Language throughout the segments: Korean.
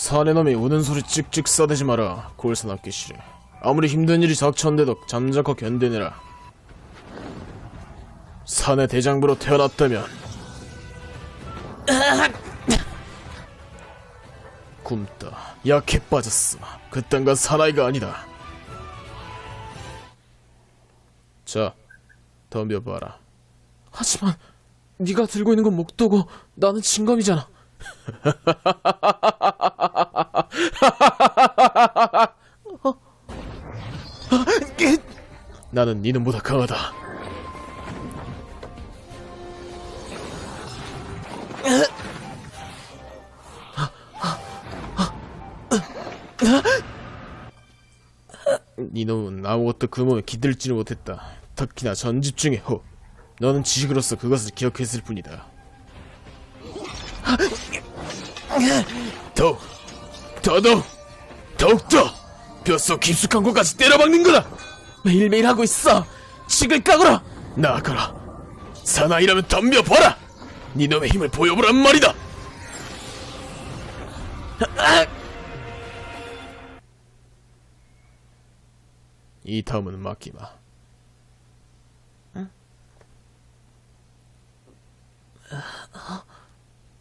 사내 놈이 우는 소리 찍찍 싸대지 마라. 골사납기 싫어. 아무리 힘든 일이 닥쳤는데도 잠자코 견뎌내라. 사내 대장부로 태어났다면 굶다. 약해 빠졌어. 그딴 건 사나이가 아니다. 자, 덤벼봐라. 하지만 네가 들고 있는 건 목도고 나는 진검이잖아. 나는 니는보다 강하다. 니놈은 아무것도 그 몸에 기들지를 못했다. 특히나 전집중의 호. 너는 지식으로서 그것을 기억했을 뿐이다. 더욱, 더더욱, 더욱더 뼛속 깊숙한 곳까지 때려박는 거다! 매일매일 하고 있어! 칙을 까거라! 나아가라! 사나이라면 덤벼봐라! 니놈의 힘을 보여보란 말이다! 이 다음은 맡기마.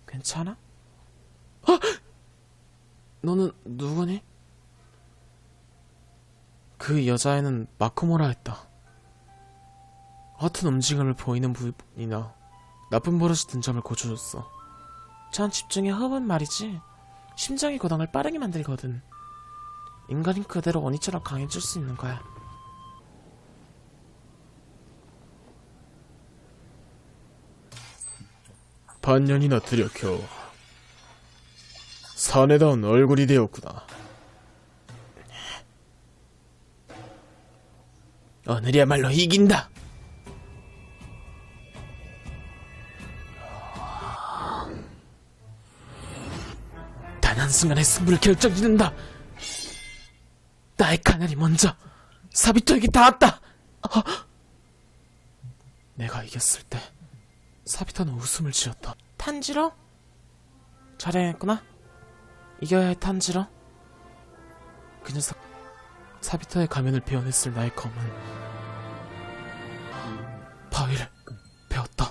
괜찮아? 어? 너는 누구니? 그 여자애는 마코모라 했다. 허튼 움직임을 보이는 부분이나 나쁜 버릇이 든 점을 고쳐줬어. 전 집중의 허분 말이지. 심장이 고당을 빠르게 만들거든. 인간인 그대로 원이처럼 강해질 수 있는 거야. 반년이나 들여켜 사내다운 얼굴이 되었구나. 오늘이야말로 이긴다. 단 한순간의 승부를 결정짓는다. 나의 카날이 먼저 사비토에게 닿았다. 어? 내가 이겼을 때 사비토는 웃음을 지었다. 탄지로? 잘했구나. 이겨야 할 탄지로. 그 녀석 사비토의 가면을 베어냈을 나의 검은